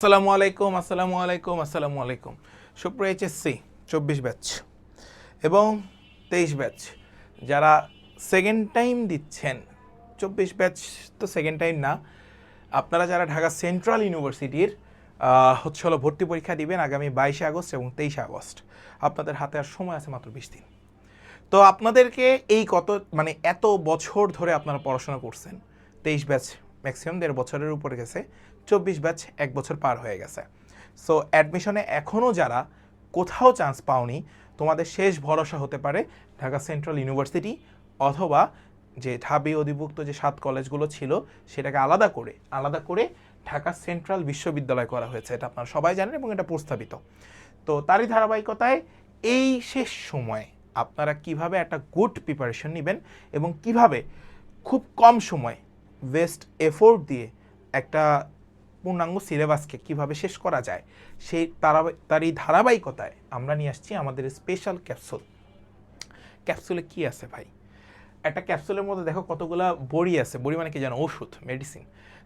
আসসালামু আলাইকুম আসসালামু আলাইকুম আসসালামু আলাইকুম। সুপ্রিয় এইচএসসি চব্বিশ ব্যাচ এবং তেইশ ব্যাচ, যারা সেকেন্ড টাইম দিচ্ছেন, চব্বিশ ব্যাচ তো সেকেন্ড টাইম না, আপনারা যারা ঢাকা সেন্ট্রাল ইউনিভার্সিটির হচ্ছে হলো ভর্তি পরীক্ষা দিবেন আগামী বাইশে আগস্ট এবং তেইশে আগস্ট। আপনাদের হাতে আর সময় আছে মাত্র বিশ দিন। তো আপনাদেরকে এই কত মানে এত বছর ধরে আপনারা পড়াশোনা করছেন, তেইশ ব্যাচ ম্যাক্সিমাম দেড় বছরের উপরে গেছে। চব্বিশ ব্যাচ এক বছর পার হয়ে গেছে। সো অ্যাডমিশনে এখনও যারা কোথাও চান্স পাওনি, তোমাদের শেষ ভরসা হতে পারে ঢাকা সেন্ট্রাল ইউনিভার্সিটি অথবা যে ঢাবি অধিভুক্ত যে সাত কলেজগুলো ছিল, সেটাকে আলাদা করে আলাদা করে ঢাকা সেন্ট্রাল বিশ্ববিদ্যালয় করা হয়েছে। এটা আপনারা সবাই জানেন এবং এটা প্রস্তাবিত। তো, তারই ধারাবাহিকতায় এই শেষ সময়ে আপনারা কীভাবে একটা গুড প্রিপারেশন নেবেন এবং কীভাবে খুব কম সময় ওয়েস্ট এফোর্ট দিয়ে একটা পূর্ণাঙ্গ সিলেবাসকে কীভাবে শেষ করা যায়, সেই তারা এই ধারাবাহিকতায় আমরা নিয়ে আসছি আমাদের স্পেশাল ক্যাপসুল ক্যাপসুলে কি আছে ভাই? একটা ক্যাপসুলের মধ্যে দেখো কতগুলা বড়ি আছে। বড়ি মানে কি জানো? ওষুধ মেডিসিন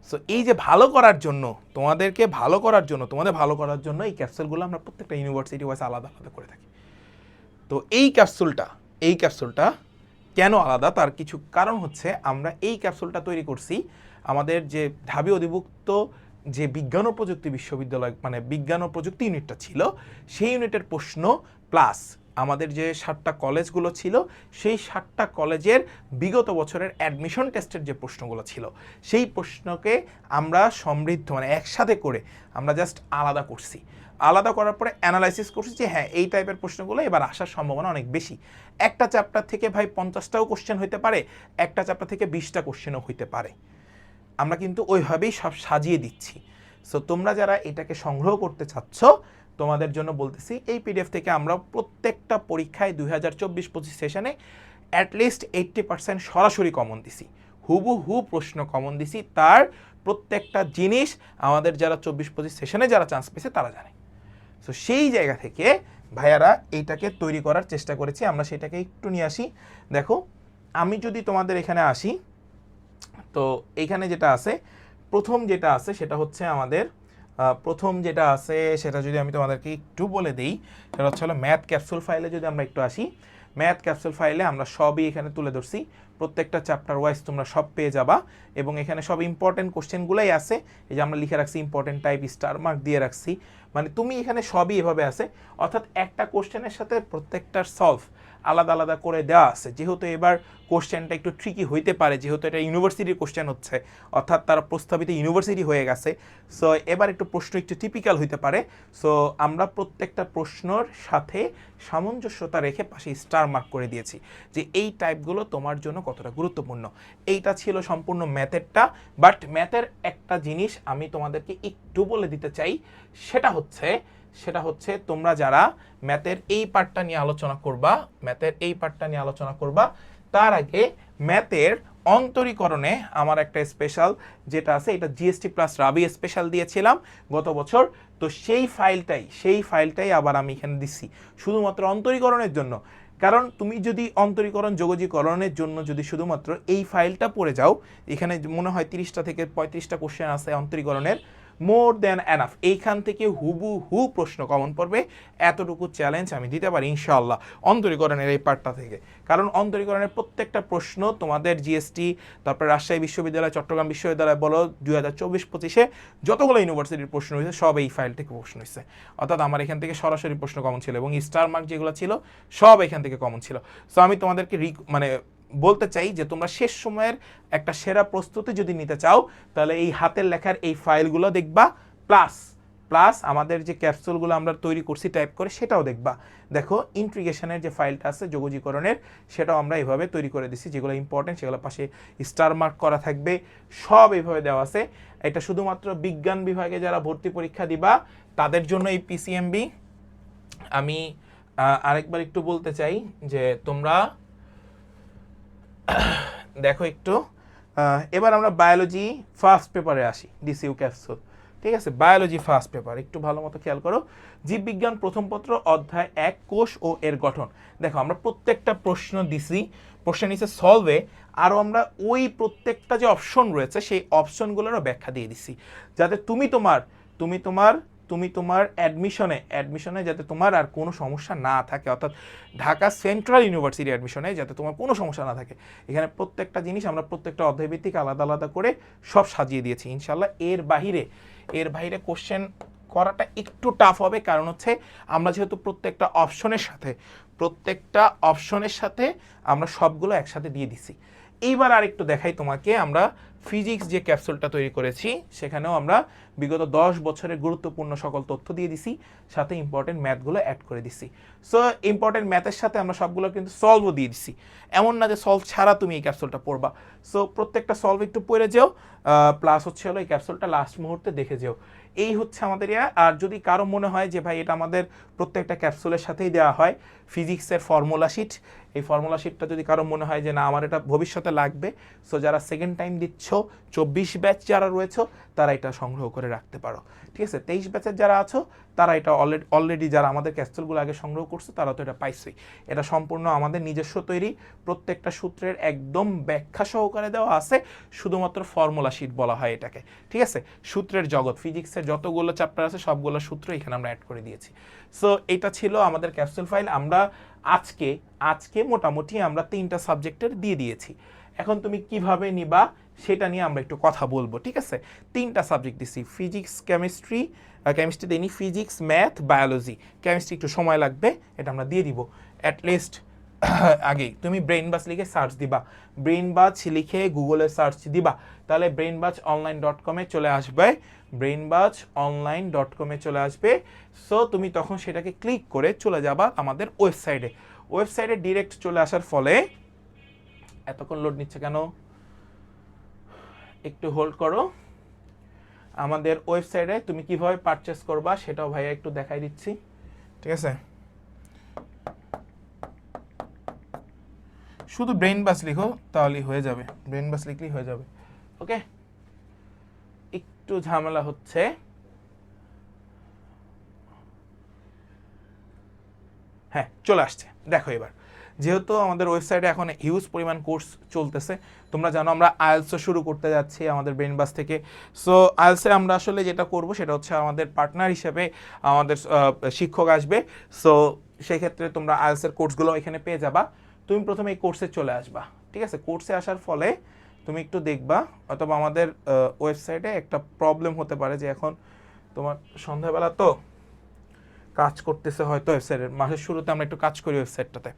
সো এই যে ভালো করার জন্য, তোমাদেরকে ভালো করার জন্য, তোমাদের ভালো করার জন্য এই ক্যাপসুলগুলো আমরা প্রত্যেকটা ইউনিভার্সিটি ওয়াইজ আলাদা আলাদা করে থাকি। তো, এই ক্যাপসুলটা এই ক্যাপসুলটা কেন আলাদা? তার কিছু কারণ হচ্ছে আমরা এই ক্যাপসুলটা তৈরি করছি, আমাদের যে ঢাবি অধিভুক্ত যে বিজ্ঞান ও প্রযুক্তি বিশ্ববিদ্যালয় মানে বিজ্ঞান ও প্রযুক্তি ইউনিটটা ছিল, সেই ইউনিটের প্রশ্ন প্লাস আমাদের যে সাতটা কলেজগুলো ছিল, সেই সাতটা কলেজের বিগত বছরের অ্যাডমিশন টেস্টের যে প্রশ্নগুলো ছিল, সেই প্রশ্নকে আমরা সমৃদ্ধ মানে একসাথে করে আমরা জাস্ট আলাদা করছি। আলাদা করার পরে অ্যানালাইসিস করছি যে হ্যাঁ এই টাইপের প্রশ্নগুলো এবার আসার সম্ভাবনা অনেক বেশি। একটা চ্যাপ্টার থেকে ভাই পঞ্চাশটাও কোশ্চেন হইতে পারে, একটা চ্যাপ্টার থেকে বিশটা কোশ্চেনও হইতে পারে। আমরা কিন্তু ওইভাবেই সব সাজিয়ে দিচ্ছি। সো তোমরা যারা এটাকে সংগ্রহ করতে চাচ্ছ, তোমাদের জন্য বলতেছি, এই পিডিএফ থেকে আমরা প্রত্যেকটা পরীক্ষায় দুই হাজার চব্বিশ পঁচিশ সেশনে অ্যাটলিস্ট এইট্টি পার্সেন্ট সরাসরি কমন দিছি। হুবু হু প্রশ্ন কমন দিছি। তার প্রত্যেকটা জিনিস আমাদের যারা চব্বিশ পঁচিশ সেশনে যারা চান্স পেয়েছে, তারা জানে। সো সেই জায়গা থেকে ভাইয়ারা এইটাকে তৈরি করার চেষ্টা করেছি। আমরা সেটাকে একটু নিয়ে আসি। দেখো, আমি যদি তোমাদের এখানে আসি তো এইখানে যেটা আছে, প্রথম যেটা আছে সেটা হচ্ছে আমাদের প্রথম যেটা আছে সেটা যদি আমি তোমাদেরকে একটু বলে দিই, সেটা হচ্ছে হলো ম্যাথ ক্যাপসুল ফাইলে যদি আমরা একটু আসি, ম্যাথ ক্যাপসুল ফাইলে আমরা সবই এখানে তুলে ধরছি। প্রত্যেকটা চ্যাপ্টার ওয়াইজ তোমরা সব পেয়ে যাবা এবং এখানে সব ইম্পর্টেন্ট কোশ্চেনগুলোই আছে। এই যে আমরা লিখে রাখছি ইম্পর্টেন্ট টাইপ স্টার মার্ক দিয়ে রাখছি। মানে তুমি এখানে সবই এভাবে আছে। অর্থাৎ একটা কোশ্চেনের সাথে প্রত্যেকটার সলভ আলাদা আলাদা করে দেওয়া আছে। যেহেতু এবার কোশ্চেনটা একটু ট্রিকি হইতে পারে, যেহেতু এটা ইউনিভার্সিটির কোশ্চেন হচ্ছে, অর্থাৎ তারা প্রস্তাবিত ইউনিভার্সিটি হয়ে গেছে। সো এবার একটু প্রশ্ন একটু টিপিক্যাল হইতে পারে। সো আমরা প্রত্যেকটা প্রশ্নর সাথে সামঞ্জস্যতা রেখে পাশে স্টার মার্ক করে দিয়েছি যে এই টাইপগুলো তোমার জন্য কতটা গুরুত্বপূর্ণ। এইটা ছিল সম্পূর্ণ ম্যাথেরটা বাট ম্যাথের একটা জিনিস আমি তোমাদেরকে একটু বলে দিতে চাই, সেটা হচ্ছে সেটা হচ্ছে তোমরা যারা ম্যাথের এই পার্টটা নিয়ে আলোচনা করবা, ম্যাথের এই পার্টটা নিয়ে আলোচনা করবা, তার আগে ম্যাথের অন্তরীকরণে আমার একটা স্পেশাল যেটা আছে, এটা জিএসটি প্লাস রাবি স্পেশাল দিয়েছিলাম গত বছর। তো সেই ফাইলটাই সেই ফাইলটাই আবার আমি এখানে দিচ্ছি, শুধুমাত্র অন্তরীকরণের জন্য। কারণ তুমি যদি অন্তরীকরণ যোগজীকরণের জন্য যদি শুধুমাত্র এই ফাইলটা পড়ে যাও, এখানে মনে হয় তিরিশটা থেকে পঁয়ত্রিশটা কোশ্চেন আছে অন্তরীকরণের মোর দেন অ্যানাফ এইখান থেকে হুবু হু প্রশ্ন কমন পড়বে। এতটুকু চ্যালেঞ্জ আমি দিতে পারি ইনশাল্লাহ অন্তরীকরণের এই পার্টটা থেকে। কারণ অন্তরীকরণের প্রত্যেকটা প্রশ্ন তোমাদের জিএসটি তারপরে রাজশাহী বিশ্ববিদ্যালয়, চট্টগ্রাম বিশ্ববিদ্যালয় বলো, দুই হাজার চব্বিশ পঁচিশে যতগুলো ইউনিভার্সিটির প্রশ্ন হয়েছে, সব এই ফাইল থেকে প্রশ্ন হয়েছে। অর্থাৎ আমার এখান থেকে সরাসরি প্রশ্ন কমন ছিল এবং স্টার মার্ক যেগুলো ছিল, সব এখান থেকে কমন ছিল। সো আমি তোমাদেরকে রিক মানে বলতে চাই যে তোমরা শেষ সময়ের একটা সেরা প্রস্তুতি যদি নিতে চাও, তাহলে এই হাতের লেখার এই ফাইলগুলো দেখবা, প্লাস প্লাস আমাদের যে ক্যাপসুলগুলো আমরা তৈরি করছি, টাইপ করে সেটাও দেখবা। দেখো ইন্ট্রিগেশনের যে ফাইলটা আছে, যোগজীকরণের, সেটাও আমরা এইভাবে তৈরি করে দিছি, যেগুলো ইম্পর্টেন্ট সেগুলো পাশে স্টার মার্ক করা থাকবে, সব এইভাবে দেওয়া আছে। এটা শুধুমাত্র বিজ্ঞান বিভাগে যারা ভর্তি পরীক্ষা দিবা, তাদের জন্য এই পিসিএমবি আমি আরেকবার একটু বলতে চাই যে তোমরা দেখো একটু এবার আমরা বায়োলজি ফার্স্ট পেপারে আসি ডিসিউ ক্যাপসুল ঠিক আছে? বায়োলজি ফার্স্ট পেপার একটু ভালো মতো খেয়াল করো। জীববিজ্ঞান প্রথম পত্র, অধ্যায় এক, কোষ ও এর গঠন। দেখো, আমরা প্রত্যেকটা প্রশ্ন দিছি প্রশ্ন নিচে সলভে আরও আমরা ওই প্রত্যেকটা যে অপশন রয়েছে, সেই অপশনগুলোরও ব্যাখ্যা দিয়ে দিছি। যাতে তুমি তোমার তুমি তোমার তুমি তোমার অ্যাডমিশনে অ্যাডমিশনে যাতে তোমার আর কোনো সমস্যা না থাকে, অর্থাৎ ঢাকা সেন্ট্রাল ইউনিভার্সিটি অ্যাডমিশনে যাতে তোমার কোনো সমস্যা না থাকে। এখানে প্রত্যেকটা জিনিস আমরা প্রত্যেকটা অধ্যায়ভিত্তিক আলাদা আলাদা করে সব সাজিয়ে দিয়েছি। ইনশাল্লাহ এর বাহিরে, এর বাইরে কোশ্চেন করাটা একটু টাফ হবে। কারণ হচ্ছে আমরা যেহেতু প্রত্যেকটা অপশনের সাথে, প্রত্যেকটা অপশনের সাথে আমরা সবগুলো একসাথে দিয়ে দিছি এইবার আরেকটু দেখাই তোমাকে আমরা ফিজিক্স যে ক্যাপসুলটা তৈরি করেছি, সেখানেও আমরা বিগত দশ বছরের গুরুত্বপূর্ণ সকল তথ্য দিয়ে দিছি, সাথে ইম্পর্টেন্ট ম্যাথগুলো অ্যাড করে দিছি। সো ইম্পর্টেন্ট ম্যাথের সাথে আমরা সবগুলো কিন্তু সলভও দিয়ে দিছি। এমন না যে সলভ ছাড়া তুমি এই ক্যাপসুলটা পড়বা। সো প্রত্যেকটা সলভ একটু পড়ে যেও প্লাস হচ্ছে হলো এই ক্যাপসুলটা লাস্ট মুহূর্তে দেখে যেও। এই হচ্ছে আমাদের ইয়া, আর যদি কারও মনে হয় যে, ভাই, এটা আমাদের প্রত্যেকটা ক্যাপসুলের সাথেই দেওয়া হয়, ফিজিক্সের ফর্মুলা শিট এই ফর্মুলা শিটটা যদি কারও মনে হয় যে, না, আমার এটা ভবিষ্যতে লাগবে সো যারা সেকেন্ড টাইম দিচ্ছ চব্বিশ ব্যাচ যারা রয়েছে, তারা এটা সংগ্রহ করে রাখতে পারো। ঠিক আছে? তেইশ ব্যাচের যারা আছো, তারা এটা অলরেডি অলরেডি যারা আমাদের ক্যাপসুলগুলো আগে সংগ্রহ করছে, তারা তো এটা পাইছেই এটা সম্পূর্ণ আমাদের নিজস্ব তৈরি। প্রত্যেকটা সূত্রের একদম ব্যাখ্যা সহকারে দেওয়া আছে। শুধুমাত্র ফর্মুলা শিট বলা হয় এটাকে। ঠিক আছে? সূত্রের জগৎ ফিজিক্সের যতগুলো চ্যাপ্টার আছে, সবগুলো সূত্র এখানে আমরা অ্যাড করে দিয়েছি। সো এটা ছিল আমাদের ক্যাপসুল ফাইল আমরা আজকে আজকে মোটামুটি আমরা তিনটা সাবজেক্টের দিয়ে দিয়েছি। এখন তুমি কীভাবে নিবা? সেটা নিয়ে আমরা একটু কথা বলব, ঠিক আছে? তিনটা সাবজেক্ট দিছি ফিজিক্স কেমিস্ট্রি কেমিস্ট্রি দিইনি ফিজিক্স ম্যাথ বায়োলজি কেমিস্ট্রি একটু সময় লাগবে, এটা আমরা দিয়ে দিব। অ্যাটলিস্ট আগেই তুমি ব্রেন বাস লিখে সার্চ দিবা। ব্রেন বাজ লিখে গুগলে সার্চ দিবা। তাহলে ব্রেন বাজ অনলাইন ডট কমে চলে আসবে। ব্রেন বাজ অনলাইন ডট কমে চলে আসবে। সো তুমি তখন সেটাকে ক্লিক করে চলে যাবা আমাদের ওয়েবসাইটে ওয়েবসাইটে ডিরেক্ট চলে আসার ফলে, এতক্ষণ লোড নিচ্ছে কেন? একটু হোল্ড করো। আমাদের ওয়েবসাইটে তুমি কীভাবে পারচেস করবা সেটাও ভাইয়া একটু দেখাই দিচ্ছি। ঠিক আছে? শুধু ব্রেন বাস লিখো, তাহলেই হয়ে যাবে। ব্রেন বাস লিখলেই হয়ে যাবে। ওকে একটু ঝামেলা হচ্ছে। হ্যাঁ চলে আসছে। দেখো এবার। যেহেতু আমাদের ওয়েবসাইটে এখন হিউজ পরিমাণ কোর্স চলতেছে, তোমরা জানো আমরা আইএলসও শুরু করতে যাচ্ছি আমাদের ব্রেন বাস থেকে। সো আইএলসে আমরা আসলে যেটা করব সেটা হচ্ছে আমাদের পার্টনার হিসেবে আমাদের শিক্ষক আসবে। সো সেক্ষেত্রে তোমরা আইএলসের কোর্সগুলো এখানে পেয়ে যাবা। তুমি প্রথমে এই কোর্সে চলে আসবা, ঠিক আছে? কোর্সে আসার ফলে তুমি একটু দেখবা, অথবা আমাদের ওয়েবসাইটে একটা প্রবলেম হতে পারে যে এখন তোমার সন্ধ্যাবেলা তো কাজ করতেছে হয়তো ওয়েবসাইটের মাসের শুরুতে আমরা একটু কাজ করি ওয়েবসাইটটাতে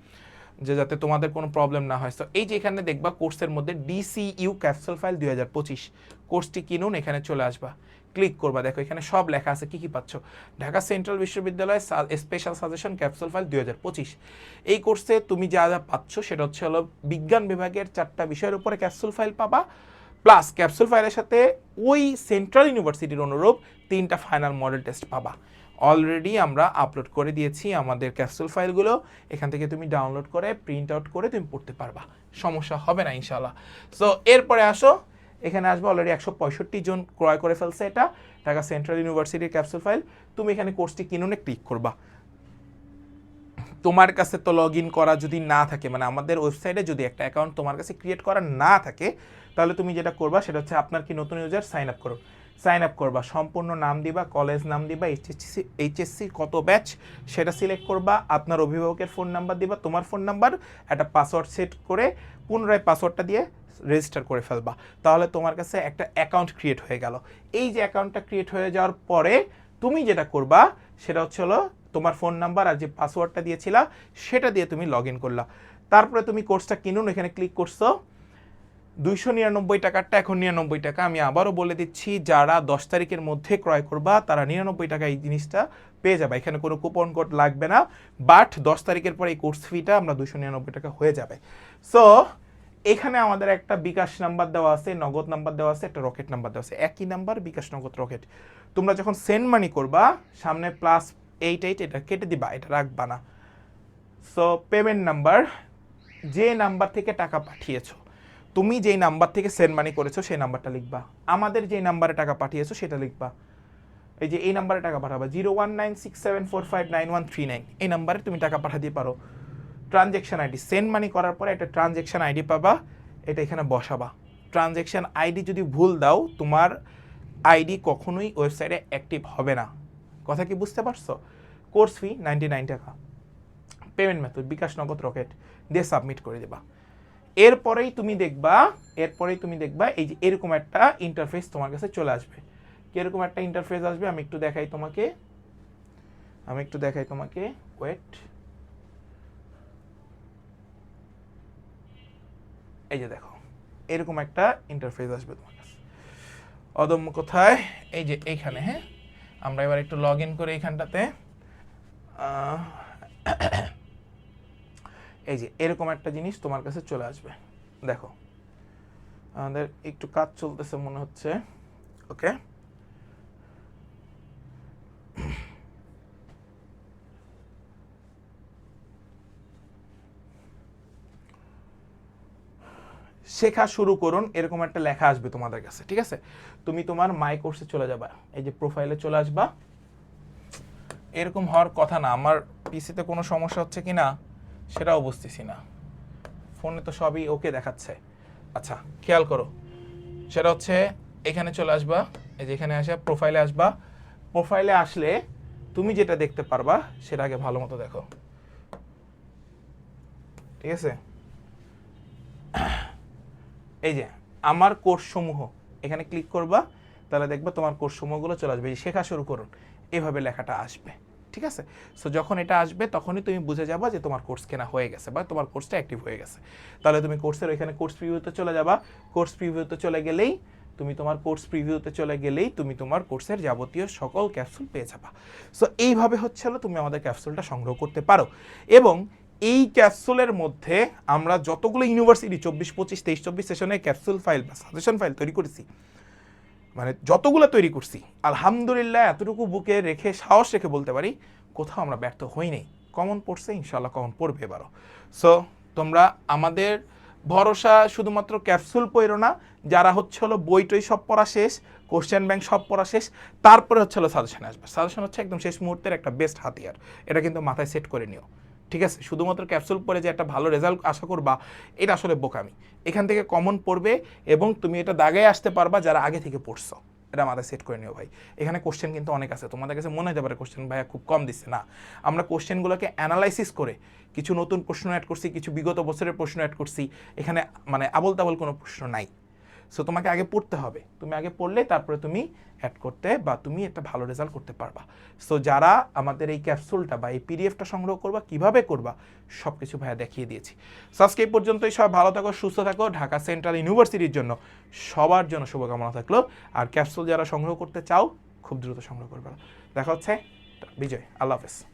যে যাতে তোমাদের কোনো প্রবলেম না হয়। তো এই যে এখানে দেখবা কোর্সের মধ্যে ডিসিইউ ক্যাপসুল ফাইল দুই হাজার পঁচিশ। কোর্সটি কিনুন, এখানে চলে আসবা। ক্লিক করবা। দেখো, এখানে সব লেখা আছে, কি কি পাচ্ছ? ঢাকা সেন্ট্রাল বিশ্ববিদ্যালয় স্পেশাল সাজেশন ক্যাপসুল ফাইল দুই হাজার পঁচিশ। এই কোর্সে তুমি যা যা পাচ্ছ, সেটা হচ্ছে হলো বিজ্ঞান বিভাগের চারটা বিষয়ের উপরে ক্যাপসুল ফাইল পাবা। প্লাস ক্যাপসুল ফাইলের সাথে ওই সেন্ট্রাল ইউনিভার্সিটির অনুরূপ তিনটা ফাইনাল মডেল টেস্ট পাবা। অলরেডি আমরা আপলোড করে দিয়েছি আমাদের ক্যাপসুল ফাইলগুলো এখান থেকে তুমি ডাউনলোড করে প্রিন্ট আউট করে তুমি পড়তে পারবা। সমস্যা হবে না ইনশাল্লাহ সো এরপরে আসো। এখানে আসবে অলরেডি একশো পঁয়ষট্টি জন ক্রয় করে ফেলছে এটা। ঢাকা সেন্ট্রাল ইউনিভার্সিটির ক্যাপসুল ফাইল তুমি এখানে কোর্সটি কিনুনে ক্লিক করবা। তোমার কাছে তো লগ ইন করা যদি না থাকে মানে আমাদের ওয়েবসাইটে যদি একটা অ্যাকাউন্ট তোমার কাছে ক্রিয়েট করা না থাকে, তাহলে তুমি যেটা করবা, সেটা হচ্ছে আপনার কি নতুন ইউজার সাইন আপ করুন। সাইন আপ করবা। সম্পূর্ণ নাম দিবা কলেজ নাম দিবা এইচএসসি কত ব্যাচ সেটা সিলেক্ট করবা। আপনার অভিভাবকের ফোন নাম্বার দিবা, তোমার ফোন নাম্বার একটা পাসওয়ার্ড সেট করে পুনরায় পাসওয়ার্ডটা দিয়ে রেজিস্টার করে ফেলবা। তাহলে তোমার কাছে একটা অ্যাকাউন্ট ক্রিয়েট হয়ে গেল। এই যে অ্যাকাউন্টটা ক্রিয়েট হয়ে যাওয়ার পরে তুমি যেটা করবা, সেটা হচ্ছে হলো তোমার ফোন নাম্বার আর যে পাসওয়ার্ডটা দিয়েছিলা, সেটা দিয়ে তুমি লগ ইন করলা। তারপরে তুমি কোর্সটা কিনুন, এখানে ক্লিক করছ। দুইশো নিরানব্বই টাকারটা এখন নিরানব্বই টাকা। আমি আবারও বলে দিচ্ছি, যারা দশ তারিখের মধ্যে ক্রয় করবা, তারা নিরানব্বই টাকা এই জিনিসটা পেয়ে যাবে। এখানে কোনো কুপন কোড লাগবে না, বাট দশ তারিখের পর এই কোর্স ফিটা আমরা দুশো নিরানব্বই টাকা হয়ে যাবে। সো এখানে আমাদের একটা বিকাশ নাম্বার দেওয়া আছে, নগদ নাম্বার দেওয়া আছে, একটা রকেট নাম্বার দেওয়া আছে। একই নাম্বার, বিকাশ, নগদ, রকেট। তোমরা যখন সেন্ড মানি করবা, সামনে প্লাস এইট এইট, এটা কেটে দিবা, এটা রাখবা না। সো পেমেন্ট নাম্বার যে নাম্বার থেকে টাকা পাঠিয়েছো তুমি যেই নাম্বার থেকে সেন্ড মানি করেছ, সেই নাম্বারটা লিখবা। আমাদের যেই নাম্বারে টাকা পাঠিয়েছো, সেটা লিখবা। এই যে এই নাম্বারে টাকা পাঠাবা zero one nine six seven four five nine one three nine এই নাম্বারে তুমি টাকা পাঠাতে পারো। ট্রানজ্যাকশন আইডি সেন্ড মানি করার পরে একটা ট্রানজ্যাকশন আইডি পাবা, এটা এখানে বসাবা। ট্রানজ্যাকশন আইডি যদি ভুল দাও, তোমার আইডি কখনোই ওয়েবসাইটে অ্যাক্টিভ হবে না। কথা কি বুঝতে পারছ? কোর্স ফি নাইনটি নাইন টাকা। Payment method bKash Nagad Rocket দিয়ে সাবমিট করে দেবা। এরপরেই তুমি দেখবা, এরপরেই তুমি দেখবা এই যে এরকম একটা ইন্টারফেস তোমার কাছে চলে আসবে। কীরকম একটা ইন্টারফেস আসবে? আমি একটু দেখাই তোমাকে। আমি একটু দেখাই তোমাকে। ওয়েট এই যে দেখো, এরকম একটা ইন্টারফেস আসবে তোমার কাছে। অদম্য কোথায়? এই যে এইখানে হ্যাঁ? আমরা এবার একটু লগ ইন করে এইখানটাতে এই যে, এরকম একটা জিনিস তোমার কাছে চলে আসবে। দেখো, আমাদের একটু কাজ চলতেছে মনে হচ্ছে। ওকে? শেখা শুরু করুন, এরকম একটা লেখা আসবে তোমাদের কাছে, ঠিক আছে? তুমি তোমার মাই কোর্সে চলে যাবা, এই যে প্রোফাইলে চলে আসবা। এরকম হওয়ার কথা না, আমার পিসিতে কোনো সমস্যা হচ্ছে কি না সেটাও বুঝতেছি না। ফোনে তো সবই ওকে দেখাচ্ছে। আচ্ছা খেয়াল করো। সেটা হচ্ছে, এখানে চলে আসবা, এই যে এখানে আসে প্রোফাইলে আসবা। প্রোফাইলে আসলে তুমি যেটা দেখতে পারবা, সেটা আগে ভালো মতো দেখো। ঠিক আছে? এই যে, আমার কোর্স সমূহ এখানে ক্লিক করবা, তাহলে দেখবা তোমার কোর্স সমূহগুলো চলে আসবে। শেখা শুরু করুন। এভাবে লেখাটা আসবে। ঠিক আছে? সো যখন এটা আসবে, তখনই তুমি বুঝে যাবা যে তোমার কোর্স কেনা হয়ে গেছে বা তোমার কোর্সটা অ্যাক্টিভ হয়ে গেছে। তাহলে তুমি কোর্সের এখানে কোর্স প্রিভিউতে চলে যাবা। কোর্স প্রিভিউতে চলে গেলেই তুমি তোমার কোর্স প্রিভিউতে চলে গেলেই তুমি তোমার কোর্সের যাবতীয় সকল ক্যাপসুল পেয়ে যাবা। সো এইভাবে হচ্ছে হলো তুমি আমাদের ক্যাপসুলটা সংগ্রহ করতে পারো। এবং এই ক্যাপসুলের মধ্যে আমরা যতগুলো ইউনিভার্সিটি চব্বিশ পঁচিশ, তেইশ, চব্বিশ সেশনে ক্যাপসুল ফাইল বা সাজেশন ফাইল তৈরি করেছি মানে যতগুলো তৈরি করছি, আলহামদুলিল্লাহ এতটুকু বুকে রেখে, সাহস রেখে বলতে পারি, কোথাও আমরা ব্যর্থ হই নাই। কমন পড়ছে ইনশাল্লাহ কমন পড়বে এবারও। সো তোমরা আমাদের ভরসা শুধুমাত্র ক্যাপসুল পড়ো না, যারা হচ্ছে হলো বই টই সব পড়া শেষ কোশ্চেন ব্যাংক সব পড়া শেষ, তারপরে হচ্ছে হলো সাজেশন আসবে। সাজেশন হচ্ছে একদম শেষ মুহূর্তের একটা বেস্ট হাতিয়ার। এটা কিন্তু মাথায় সেট করে নিও। ঠিক আছে? শুধুমাত্র ক্যাপসুল পরে যে একটা ভালো রেজাল্ট আশা করবা, এটা আসলে বোকামি। এখান থেকে কমন পড়বে এবং তুমি এটা দাগায় আসতে পারবা যারা আগে থেকে পড়ছো। এটা মাথায় সেট করে নিও ভাই। এখানে কোশ্চেন কিন্তু অনেক আছে। তোমাদের কাছে মনে হতে পারে কোশ্চেন ভাইয়া খুব কম দিচ্ছে। না, আমরা কোশ্চেনগুলোকে অ্যানালাইসিস করে কিছু নতুন প্রশ্ন অ্যাড করছি, কিছু বিগত বছরের প্রশ্ন অ্যাড করছি। এখানে মানে আবল তাবল কোনো প্রশ্ন নাই। সো তোমাকে আগে পড়তে হবে। তুমি আগে পড়লে তারপরে তুমি অ্যাড করতে বা তুমি একটা ভালো রেজাল্ট করতে পারবা। সো যারা আমাদের এই ক্যাপসুলটা বা এই পিডিএফটা সংগ্রহ করবা, কীভাবে করবা সব কিছু ভাইয়া দেখিয়ে দিয়েছি। সো এই পর্যন্তই সব ভালো থাকো, সুস্থ থাকো। ঢাকা সেন্ট্রাল ইউনিভার্সিটির জন্য সবার জন্য শুভকামনা থাকল। আর ক্যাপসুল যারা সংগ্রহ করতে চাও, খুব দ্রুত সংগ্রহ করবে। দেখা হচ্ছে, বিজয়, আল্লাহ হাফেজ।